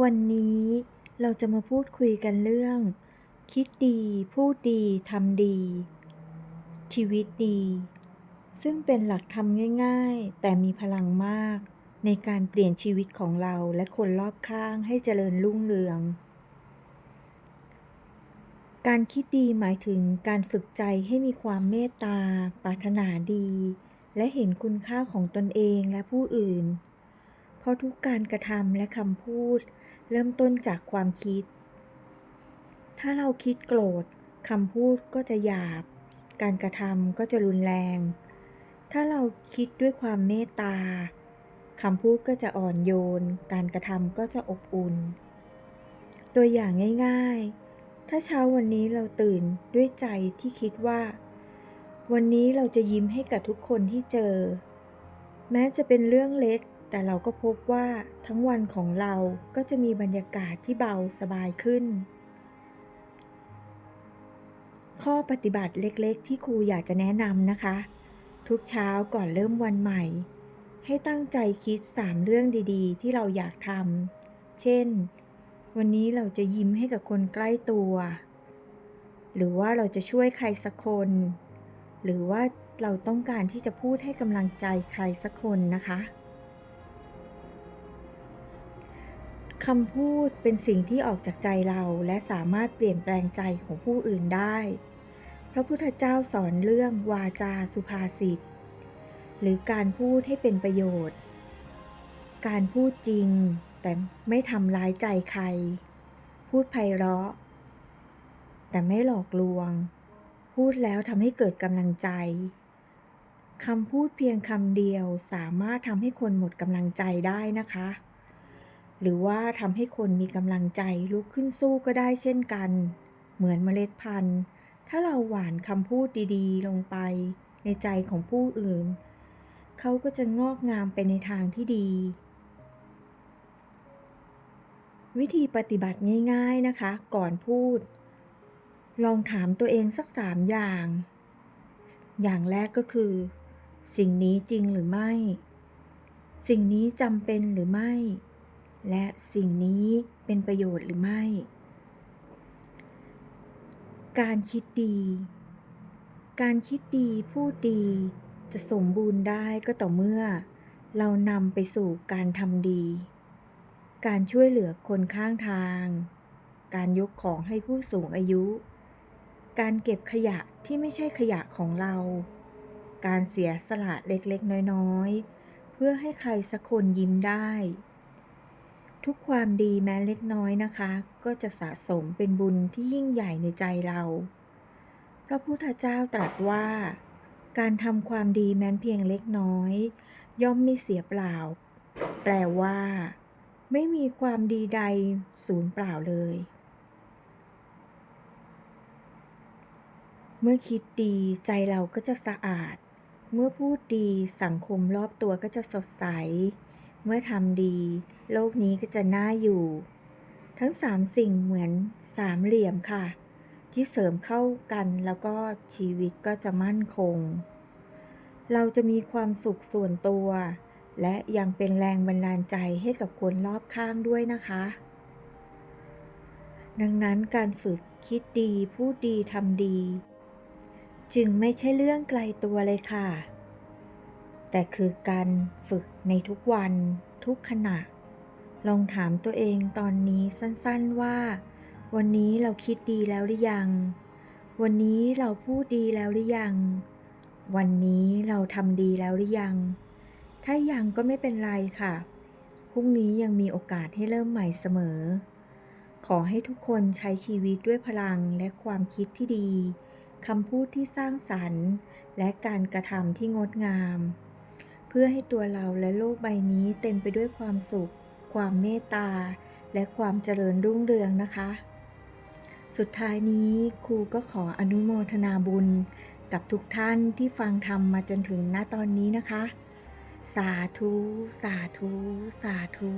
วันนี้เราจะมาพูดคุยกันเรื่อง คิดดีพูดดีทำดี ชีวิตดี ซึ่งเป็นหลักธรรมง่าย ๆ แต่มีพลังมาก ในการเปลี่ยนชีวิตของเราและคนรอบข้างให้เจริญรุ่งเรือง การคิดดีหมายถึงการฝึกใจให้มีความเมตตา ปรารถนาดี และเห็นคุณค่าของตนเองและผู้อื่น เพราะทุกการกระทำและคำพูด เริ่มต้นจากความคิด ถ้าเราคิดโกรธคำพูดก็จะหยาบ การกระทำก็จะรุนแรง ถ้าเราคิดด้วยความเมตตาคำพูดก็จะอ่อนโยน การกระทำก็จะอบอุ่น ตัวอย่างง่าย ๆ ถ้าเช้าวันนี้เราตื่นด้วยใจที่คิดว่า วันนี้เราจะยิ้มให้กับทุกคนที่เจอ แม้จะเป็นเรื่องเล็ก แต่เราก็พบว่าทั้งวันของเราก็จะมีบรรยากาศที่เบาสบายขึ้น ข้อปฏิบัติเล็กๆ ที่ครูอยากจะแนะนำนะคะ ทุกเช้าก่อนเริ่มวันใหม่ ให้ตั้งใจคิด 3 เรื่องดีๆ ที่เราอยากทำเช่น วันนี้เราจะยิ้มให้กับคนใกล้ตัว หรือว่าเราจะช่วยใครสักคน หรือว่าเราต้องการที่จะพูดให้กำลังใจใครสักคนนะคะ คำพูดเป็นสิ่งที่ออกจากใจเราและสามารถเปลี่ยนแปลงใจของผู้อื่นได้ พระพุทธเจ้าสอนเรื่องวาจาสุภาษิต หรือการพูดให้เป็นประโยชน์ การพูดจริงแต่ไม่ทำร้ายใจใคร พูดไพเราะ แต่ไม่หลอกลวง พูดแล้วทำให้เกิดกำลังใจคำพูดเพียงคำเดียวสามารถทำให้คนหมดกำลังใจได้นะคะ หรือว่าทำให้คนมีกำลังใจลุกขึ้นสู้ก็ได้เช่นกัน เหมือนเมล็ดพันธุ์ ถ้าเราหว่านคำพูดดีๆ ลงไปในใจของผู้อื่น เขาก็จะงอกงามไปในทางที่ดี วิธีปฏิบัติง่ายๆนะคะ ก่อนพูด ลองถามตัวเองสักสามอย่าง อย่างแรกก็คือ สิ่งนี้จริงหรือไม่ สิ่งนี้จำเป็นหรือไม่ และสิ่งนี้เป็นประโยชน์หรือไม่ การคิดดี การคิดดีพูดดีจะสมบูรณ์ได้ก็ต่อเมื่อ เรานำไปสู่การทำดี การช่วยเหลือคนข้างทาง การยกของให้ผู้สูงอายุ การเก็บขยะที่ไม่ใช่ขยะของเรา การเสียสละเล็กๆ น้อยๆ เพื่อให้ใครสักคนยิ้มได้ ทุกความดีแม้เล็กน้อยนะคะ ก็จะสะสมเป็นบุญที่ยิ่งใหญ่ในใจเรา พระพุทธเจ้าตรัสว่า การทำความดีแม้เพียงเล็กน้อย ย่อมไม่เสียเปล่า แปลว่า ไม่มีความดีใดสูญเปล่าเลย เมื่อคิดดีใจเราก็จะสะอาด เมื่อพูดดีสังคมรอบตัวก็จะสดใส เมื่อทำดี โลกนี้ก็จะน่าอยู่ ทั้งสามสิ่งเหมือนสามเหลี่ยมค่ะ ที่เสริมเข้ากันแล้วก็ชีวิตก็จะมั่นคง เราจะมีความสุขส่วนตัว และยังเป็นแรงบันดาลใจให้กับคนรอบข้างด้วยนะคะ ดังนั้นการฝึกคิดดี พูดดีทำดี จึงไม่ใช่เรื่องไกลตัวเลยค่ะ แต่คือการฝึกในทุกวันทุกขณะ ลองถามตัวเองตอนนี้สั้นๆว่า วันนี้เราคิดดีแล้วหรือยัง วันนี้เราพูดดีแล้วหรือยัง วันนี้เราทำดีแล้วหรือยัง ถ้ายังก็ไม่เป็นไรค่ะพรุ่งนี้ยังมีโอกาสให้เริ่มใหม่เสมอ ขอให้ทุกคนใช้ชีวิตด้วยพลังและความคิดที่ดี คำพูดที่สร้างสรรค์ และการกระทำที่งดงาม เพื่อให้ตัวเราและโลกใบนี้เต็มไปด้วยความสุข ความเมตตา และความเจริญรุ่งเรืองนะคะ สุดท้ายนี้ครูก็ขออนุโมทนาบุญกับทุกท่านที่ฟังธรรมมาจนถึงณตอนนี้นะคะ สาธุ สาธุ สาธุ